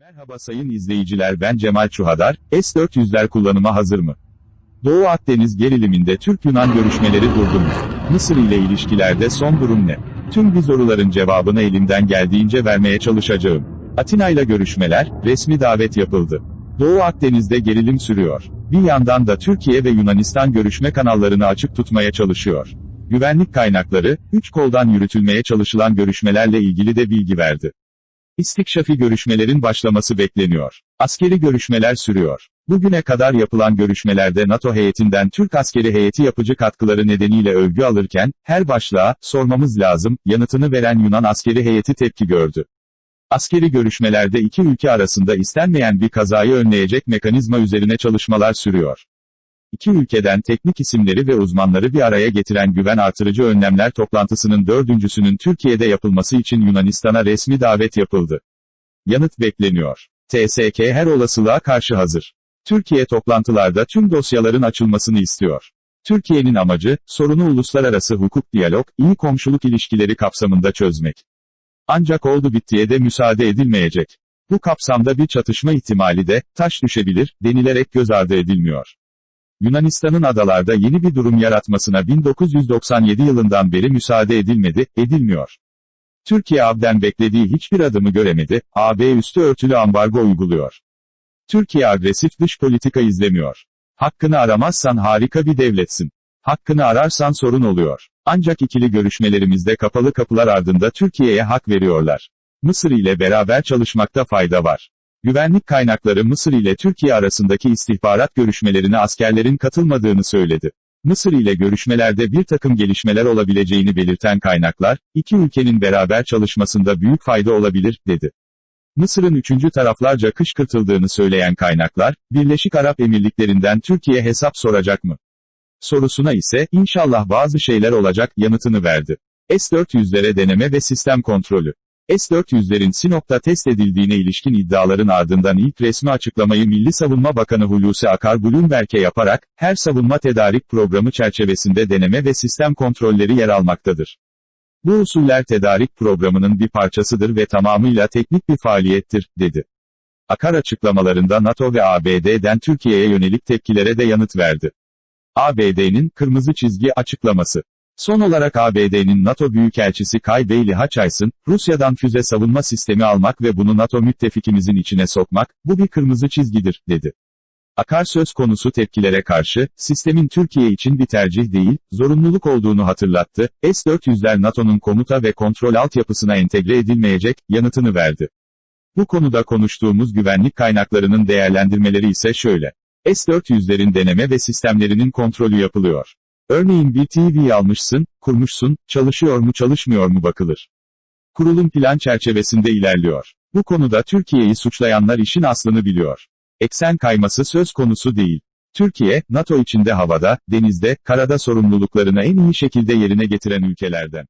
Merhaba sayın izleyiciler ben Cemal Çuhadar, S-400'ler kullanıma hazır mı? Doğu Akdeniz geriliminde Türk-Yunan görüşmeleri durdu mu? Mısır ile ilişkilerde son durum ne? Tüm bu soruların cevabını elimden geldiğince vermeye çalışacağım. Atina ile görüşmeler, resmi davet yapıldı. Doğu Akdeniz'de gerilim sürüyor. Bir yandan da Türkiye ve Yunanistan görüşme kanallarını açık tutmaya çalışıyor. Güvenlik kaynakları, üç koldan yürütülmeye çalışılan görüşmelerle ilgili de bilgi verdi. İstikşafi görüşmelerin başlaması bekleniyor. Askeri görüşmeler sürüyor. Bugüne kadar yapılan görüşmelerde NATO heyetinden Türk askeri heyeti yapıcı katkıları nedeniyle övgü alırken, her başlığa, sormamız lazım, yanıtını veren Yunan askeri heyeti tepki gördü. Askeri görüşmelerde iki ülke arasında istenmeyen bir kazayı önleyecek mekanizma üzerine çalışmalar sürüyor. İki ülkeden teknik isimleri ve uzmanları bir araya getiren güven artırıcı önlemler toplantısının dördüncüsünün Türkiye'de yapılması için Yunanistan'a resmi davet yapıldı. Yanıt bekleniyor. TSK her olasılığa karşı hazır. Türkiye toplantılarda tüm dosyaların açılmasını istiyor. Türkiye'nin amacı, sorunu uluslararası hukuk diyalog, iyi komşuluk ilişkileri kapsamında çözmek. Ancak oldu bittiye de müsaade edilmeyecek. Bu kapsamda bir çatışma ihtimali de, taş düşebilir, denilerek göz ardı edilmiyor. Yunanistan'ın adalarda yeni bir durum yaratmasına 1997 yılından beri müsaade edilmedi, edilmiyor. Türkiye abden beklediği hiçbir adımı göremedi, AB üstü örtülü ambargo uyguluyor. Türkiye agresif dış politika izlemiyor. Hakkını aramazsan harika bir devletsin. Hakkını ararsan sorun oluyor. Ancak ikili görüşmelerimizde kapalı kapılar ardında Türkiye'ye hak veriyorlar. Mısır ile beraber çalışmakta fayda var. Güvenlik kaynakları Mısır ile Türkiye arasındaki istihbarat görüşmelerine askerlerin katılmadığını söyledi. Mısır ile görüşmelerde bir takım gelişmeler olabileceğini belirten kaynaklar, iki ülkenin beraber çalışmasında büyük fayda olabilir, dedi. Mısır'ın üçüncü taraflarca kışkırtıldığını söyleyen kaynaklar, Birleşik Arap Emirlikleri'nden Türkiye hesap soracak mı? Sorusuna ise, inşallah bazı şeyler olacak, yanıtını verdi. S-400'lere deneme ve sistem kontrolü. S-400'lerin Sinop'ta test edildiğine ilişkin iddiaların ardından ilk resmi açıklamayı Milli Savunma Bakanı Hulusi Akar Bloomberg'e yaparak, her savunma tedarik programı çerçevesinde deneme ve sistem kontrolleri yer almaktadır. Bu usuller tedarik programının bir parçasıdır ve tamamıyla teknik bir faaliyettir, dedi. Akar açıklamalarında NATO ve ABD'den Türkiye'ye yönelik tepkilere de yanıt verdi. ABD'nin kırmızı çizgi açıklaması. Son olarak ABD'nin NATO Büyükelçisi Kay Bailey Hutchison, Rusya'dan füze savunma sistemi almak ve bunu NATO müttefikimizin içine sokmak, bu bir kırmızı çizgidir, dedi. Akar söz konusu tepkilere karşı, sistemin Türkiye için bir tercih değil, zorunluluk olduğunu hatırlattı, S-400'ler NATO'nun komuta ve kontrol altyapısına entegre edilmeyecek, yanıtını verdi. Bu konuda konuştuğumuz güvenlik kaynaklarının değerlendirmeleri ise şöyle. S-400'lerin deneme ve sistemlerinin kontrolü yapılıyor. Örneğin bir TV almışsın, kurmuşsun, çalışıyor mu çalışmıyor mu bakılır. Kurulum plan çerçevesinde ilerliyor. Bu konuda Türkiye'yi suçlayanlar işin aslını biliyor. Eksen kayması söz konusu değil. Türkiye, NATO içinde havada, denizde, karada sorumluluklarını en iyi şekilde yerine getiren ülkelerden.